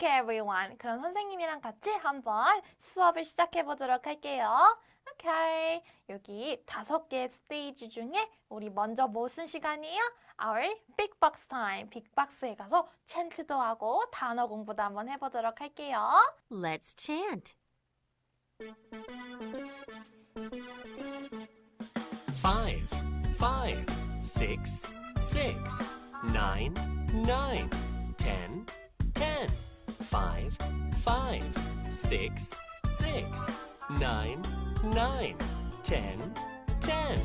Okay, everyone. 그럼 선생님이랑 같이 한번 수업을 시작해 보도록 할게요. Okay. 여기 다섯 개의 스테이지 중에 우리 먼저 무슨 시간이에요? Our Big Box Time. 빅박스에 가서 챈트도 하고 단어 공부도 한번 해보도록 할게요. Let's chant. Five, five, six, six, nine, nine, ten, ten. Five, five, six, six, nine, nine, ten, ten.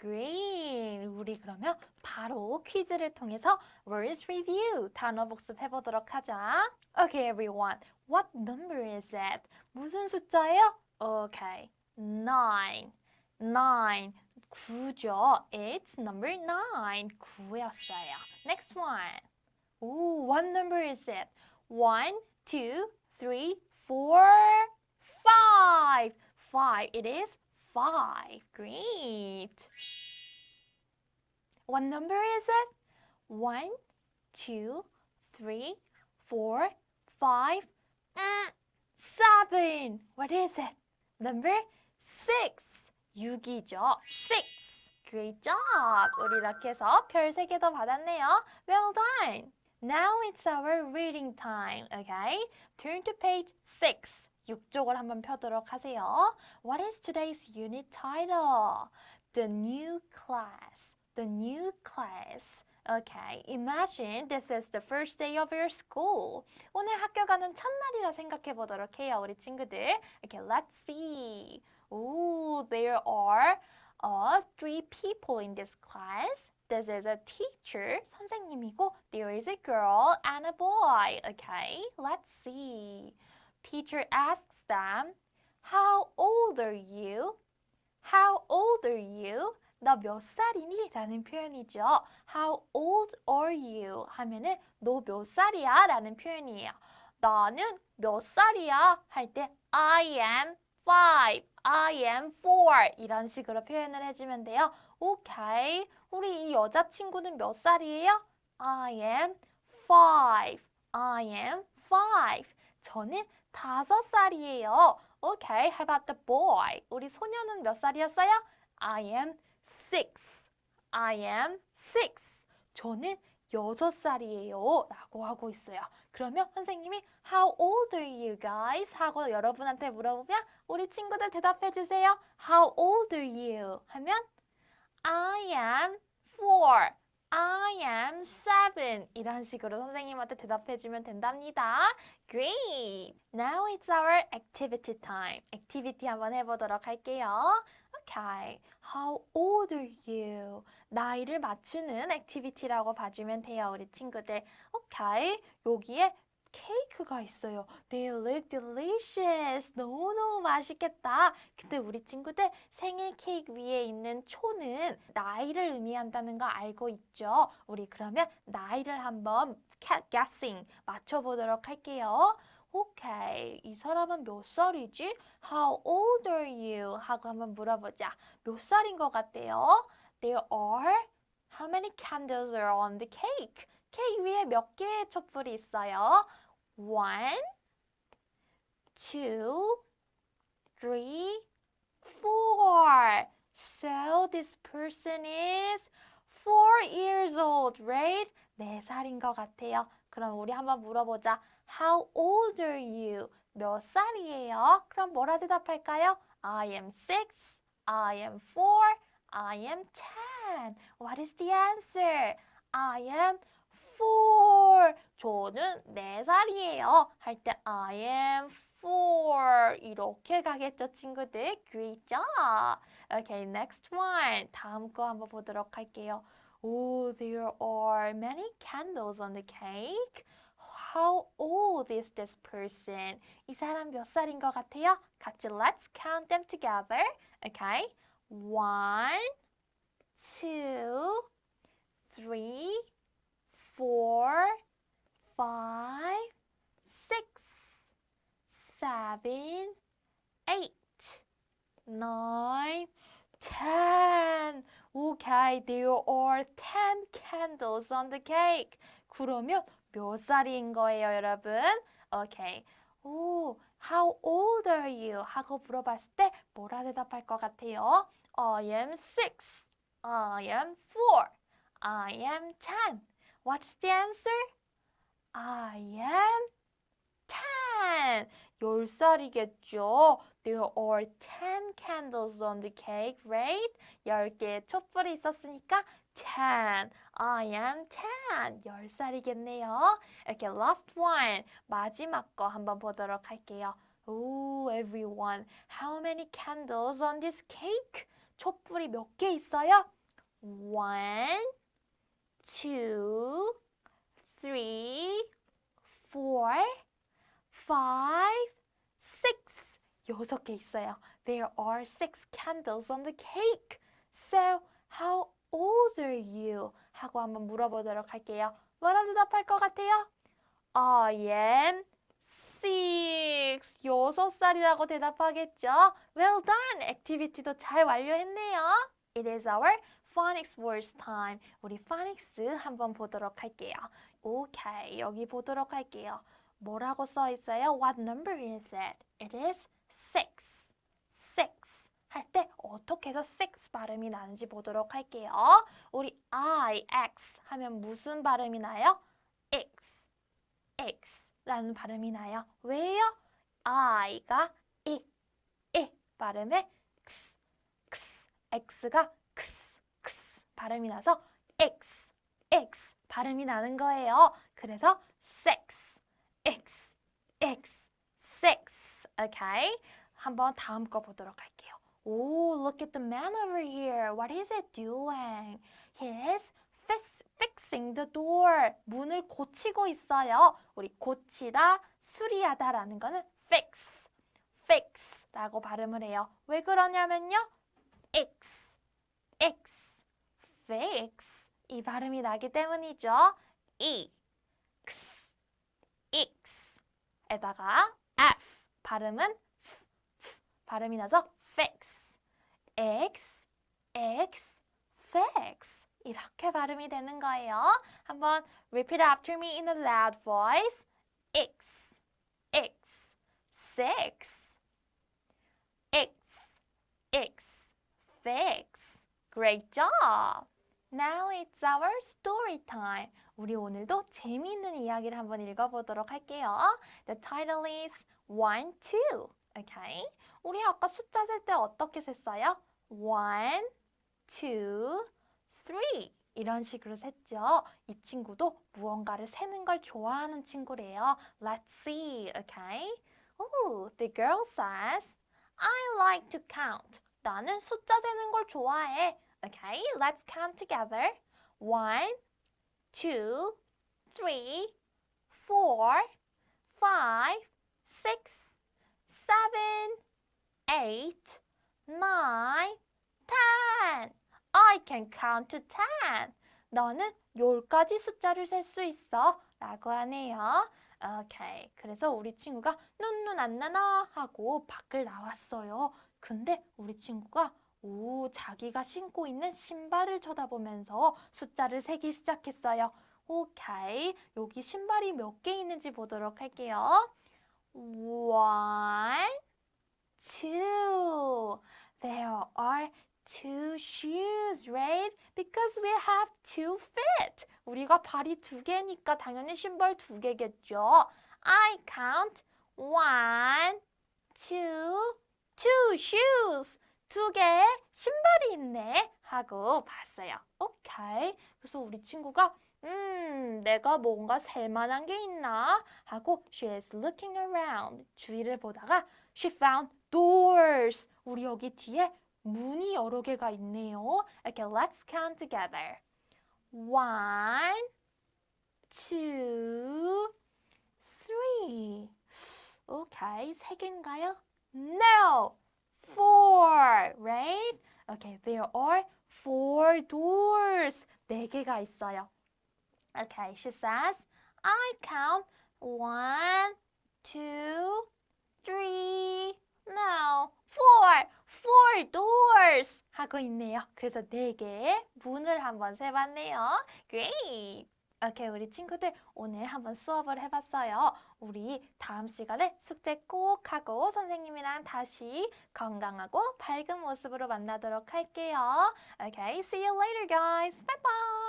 Great. 우리 그러면 바로 퀴즈를 통해서 words review 단어 복습해 보도록 하자. Okay, everyone. What number is it? 무슨 숫자예요? Okay. Nine. Nine. 구죠. It's number nine. 구였어요. Next one. Ooh, what number is it? One, two, three, four, five. Five. It is five. Great. What number is it? One, two, three, four, five, mm, seven. What is it? Number six. 6이죠. Six. Great job. 우리 이렇게 해서 별 3개 더 받았네요. Well done. Now it's our reading time. Okay? Turn to page 6. 6쪽을 한번 펴도록 하세요. What is today's unit title? The new class. The new class. Okay, imagine this is the first day of your school. 오늘 학교 가는 첫날이라 생각해 보도록 해요, 우리 친구들. Okay, let's see. Ooh, there are uh, three people in this class. This is a teacher, 선생님이고, there is a girl and a boy. Okay, let's see. Teacher asks them, How old are you? How old are you? 너 몇 살이니? 라는 표현이죠. How old are you? 하면은 너 몇 살이야? 라는 표현이에요. 나는 몇 살이야? 할 때 I am five, I am four 이런 식으로 표현을 해주면 돼요. 오케이. 우리 이 여자친구는 몇 살이에요? I am five, I am five. 저는 다섯 살이에요. 오케이. How about the boy? 우리 소녀는 몇 살이었어요? I am six. I am six. 저는 여섯 살이에요. 라고 하고 있어요. 그러면 선생님이 How old are you guys? 하고 여러분한테 물어보면 우리 친구들 대답해 주세요. How old are you? 하면 I am four. I am seven. 이런 식으로 선생님한테 대답해 주면 된답니다. Great. Now it's our activity time. 액티비티 한번 해보도록 할게요. Okay. How old are you? 나이를 맞추는 액티비티라고 봐주면 돼요, 우리 친구들. Okay. 여기에 케이크가 있어요. They look delicious. 너무너무 맛있겠다. 근데 우리 친구들 생일 케이크 위에 있는 초는 나이를 의미한다는 거 알고 있죠? 우리 그러면 나이를 한번 guessing 맞춰보도록 할게요. 오케이. 이 사람은 몇 살이지? How old are you? 하고 한번 물어보자. 몇 살인 것 같대요? There are How many candles are on the cake? 케이크 위에 몇 개의 촛불이 있어요? One, two, three, four. So this person is four years old, right? 네 살인 것 같아요. 그럼 우리 한번 물어보자. How old are you? 몇 살이에요? 그럼 뭐라 대답할까요? I am six, I am four, I am ten. What is the answer? I am four. 저는 네 살이에요. 할 때 I am four. 이렇게 가겠죠, 친구들? Great job. Okay, next one. 다음 거 한번 보도록 할게요. Oh, there are many candles on the cake. How old is this person? 이 사람 몇 살인 것 같아요? 같이 let's count them together. Okay. One, two, three, four, five, six, seven, eight, nine, ten. Okay, there are ten candles on the cake. 그러면 몇 살인 거예요, 여러분? 오케이. 오, how old are you? 하고 물어봤을 때 뭐라 대답할 것 같아요? I am six. I am four. I am ten. What's the answer? I am ten. 열 살이겠죠. There are ten candles on the cake, right? 열 개의 촛불이 있었으니까 ten. I am ten. 열 살이겠네요. Okay, last one. 마지막 거 한번 보도록 할게요. Oh, everyone. How many candles on this cake? 촛불이 몇 개 있어요? One, two, three, four, five, six. 여섯 개 있어요. There are six candles on the cake. So, how old are you? 하고 한번 물어보도록 할게요. 뭐라 대답할 것 같아요? I am six. 여섯 살이라고 대답하겠죠? Well done. 액티비티도 잘 완료했네요. It is our phonics words time. 우리 phonics 한번 보도록 할게요. 오케이. 여기 보도록 할게요. 뭐라고 써 있어요? What number is it? It is six. six. 할 때 어떻게 해서 six 발음이 나는지 보도록 할게요. 우리 I, X 하면 무슨 발음이 나요? X, X 라는 발음이 나요. 왜요? I가 이, 이 발음에 X, X, X가 발음이 나서 X, X 발음이 나는 거예요. 그래서 six, X, X, six. Okay? 한번 다음 거 보도록 할게요. Oh, look at the man over here. What is he doing? He is fix, fixing the door. 문을 고치고 있어요. 우리 고치다, 수리하다라는 거는 fix, fix라고 발음을 해요. 왜 그러냐면요. x, x, fix 이 발음이 나기 때문이죠. e, x, x 에다가 f 발음은 f, f 발음이 나서 fix, x, x, fix 이렇게 발음이 되는 거예요. 한번 repeat after me in a loud voice. x, x, six, x, x, fix. Great job. Now it's our story time. 우리 오늘도 재미있는 이야기를 한번 읽어보도록 할게요. The title is one, two. Okay? 우리 아까 숫자 셀 때 어떻게 셌어요? one, two, three. 이런 식으로 셌죠. 이 친구도 무언가를 세는 걸 좋아하는 친구래요. Let's see, okay? Oh, the girl says, I like to count. 나는 숫자 세는 걸 좋아해. Okay, let's count together. One, two, three, four, five, six, seven, eight, nine, ten. I can count to ten. 너는 열까지 숫자를 셀 수 있어. 라고 하네요. 오케이. 그래서 우리 친구가 눈눈 안 나나 하고 밖을 나왔어요. 근데 우리 친구가 오, 자기가 신고 있는 신발을 쳐다보면서 숫자를 세기 시작했어요. 오케이. 여기 신발이 몇 개 있는지 보도록 할게요. One, two. There are two shoes, right? Because we have two feet. 우리가 발이 두 개니까 당연히 신발 두 개겠죠. I count one, two, two shoes. 두 개의 신발이 있네 하고 봤어요. 오케이. 그래서 우리 친구가 음, 내가 뭔가 셀 만한 게 있나 하고 she is looking around. 주위를 보다가 she found doors. 우리 여기 뒤에 문이 여러 개가 있네요. Okay, let's count together. One, two, three. 오케이, 세 개인가요? No, four, right? Okay, there are four doors. 네 개가 있어요. Okay, she says, I count one, two, three, no, four, four doors 하고 있네요. 그래서 네 개의 문을 한번 세봤네요. Great. 오케이, 우리 친구들 오늘 한번 수업을 해봤어요. 우리 다음 시간에 숙제 꼭 하고 선생님이랑 다시 건강하고 밝은 모습으로 만나도록 할게요. Okay, see you later, guys. Bye bye.